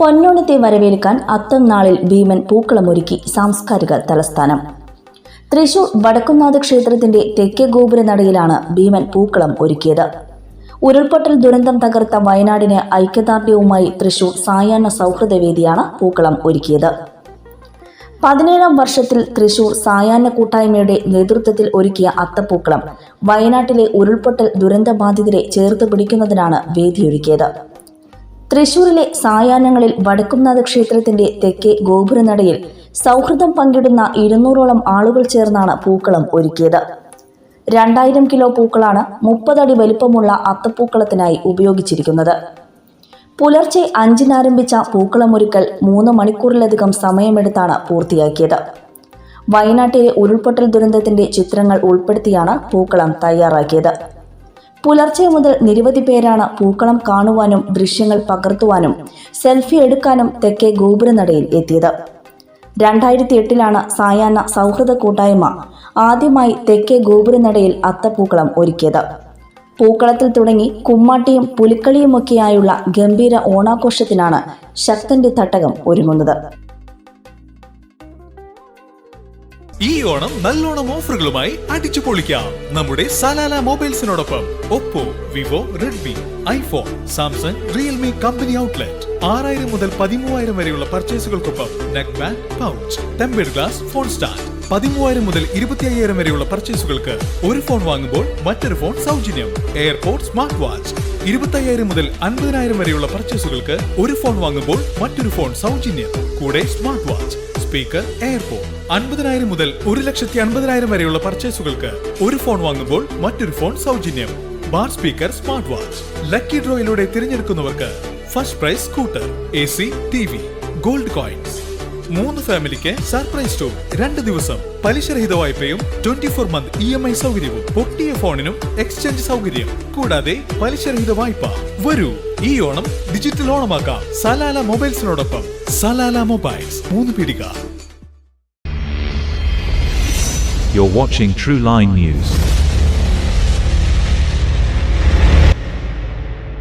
പൊന്നോണത്തെ വരവേൽക്കാൻ അത്തം നാളിൽ ഭീമൻ പൂക്കളമൊരുക്കി സാംസ്കാരിക തലസ്ഥാനം. തൃശൂർ വടക്കുന്നാഥ ക്ഷേത്രത്തിന്റെ തെക്കേ ഗോപുര നടയിലാണ് ഭീമൻ പൂക്കളം ഒരുക്കിയത്. ഉരുൾപൊട്ടൽ ദുരന്തം തകർത്ത വയനാടിന് ഐക്യദാർഢ്യവുമായി തൃശൂർ സായാഹ്ന സൗഹൃദവേദിയാണ് പൂക്കളം ഒരുക്കിയത്. പതിനേഴാം വർഷത്തിൽ തൃശൂർ സായാഹ്ന കൂട്ടായ്മയുടെ നേതൃത്വത്തിൽ ഒരുക്കിയ അത്തപ്പൂക്കളം വയനാട്ടിലെ ഉരുൾപൊട്ടൽ ദുരന്തബാധിതരെ ചേർത്ത് പിടിക്കുന്നതിനാണ് വേദിയൊരുക്കിയത്. തൃശൂരിലെ സായാഹ്നങ്ങളിൽ വടക്കുംനാഥ ക്ഷേത്രത്തിന്റെ തെക്കേ ഗോപുരനടയിൽ സൗഹൃദം പങ്കിടുന്ന ഇരുന്നൂറോളം ആളുകൾ ചേർന്നാണ് പൂക്കളം ഒരുക്കിയത്. രണ്ടായിരം കിലോ പൂക്കളാണ് മുപ്പതടി വലിപ്പമുള്ള അത്തപ്പൂക്കളത്തിനായി ഉപയോഗിച്ചിരിക്കുന്നത്. പുലർച്ചെ അഞ്ചിനാരംഭിച്ച പൂക്കളമൊരുക്കൽ മൂന്ന് മണിക്കൂറിലധികം സമയമെടുത്താണ് പൂർത്തിയാക്കിയത്. വയനാട്ടിലെ ഉരുൾപൊട്ടൽ ദുരന്തത്തിന്റെ ചിത്രങ്ങൾ ഉൾപ്പെടുത്തിയാണ് പൂക്കളം തയ്യാറാക്കിയത്. പുലർച്ചെ മുതൽ നിരവധി പേരാണ് പൂക്കളം കാണുവാനും ദൃശ്യങ്ങൾ പകർത്തുവാനും സെൽഫി എടുക്കാനും തെക്കേ ഗോപുരനടയിൽ എത്തിയത്. രണ്ടായിരത്തി എട്ടിലാണ് സായാഹ്ന സൗഹൃദ കൂട്ടായ്മ ആദ്യമായി തെക്കേ ഗോപുരനടയിൽ അത്തപ്പൂക്കളം ഒരുക്കിയത്. പൂക്കളത്തിൽ തുടങ്ങി കുമ്മാട്ടിയും പുലിക്കളിയുമൊക്കെയായുള്ള ഗംഭീര ഓണാഘോഷത്തിനാണ് ശക്തന്റെ തട്ടകം ഒരുങ്ങുന്നത്. ഈ ഓണം നല്ലോണം ഓഫറുകളുമായി അടിച്ചു പൊളിക്കാം. നമ്മുടെ Salalah മൊബൈൽസിനോടൊപ്പം Oppo Vivo Redmi iPhone Samsung Realme company outlet. ആറായിരം മുതൽ പതിമൂവായിരം വരെയുള്ള പർച്ചേസുകൾക്കൊപ്പം neck band pouch tempered glass phone stand. പതിമൂവായിരം മുതൽ ഇരുപത്തി അയ്യായിരം വരെയുള്ള പർച്ചേസുകൾക്ക് ഒരു ഫോൺ വാങ്ങുമ്പോൾ മറ്റൊരു ഫോൺ സൗജന്യം. Airport smart watch. ഇരുപത്തയ്യായിരം മുതൽ അൻപതിനായിരം വരെയുള്ള പർച്ചേസുകൾക്ക് ഒരു ഫോൺ വാങ്ങുമ്പോൾ മറ്റൊരു ഫോൺ സൗജന്യം. കൂടെ സ്മാർട്ട് വാച്ച്. സ്പീക്കർ എയർപോർട്ട് അൻപതിനായിരം മുതൽ ഒരു ലക്ഷത്തി അൻപതിനായിരം വരെയുള്ള പർച്ചേസുകൾക്ക് ഒരു ഫോൺ വാങ്ങുമ്പോൾ മറ്റൊരു ഫോൺ സൗജന്യം. Bar speaker smart watch lucky ഡ്രോയിലൂടെ തിരഞ്ഞെടുക്കുന്നവർക്ക് first prize scooter A C T V gold coins മൂന്ന് ഫാമിലിക്ക് സർപ്രൈസ് ടൂർ. രണ്ട് ദിവസം പലിശരഹിത വായ്പയും twenty four month E M I സൗകര്യവും പൊട്ടിയ ഫോണിനും എക്സ്ചേഞ്ച് സൗകര്യം. കൂടാതെ പലിശരഹിത വായ്പ. വരൂ ഈ ഓണം ഡിജിറ്റൽ ഓണമാക്കാം. സലാല മൊബൈൽസിനോടൊപ്പം സലാല മൊബൈൽസ്. മൂന്ന് പിടിക. You're watching True Line News.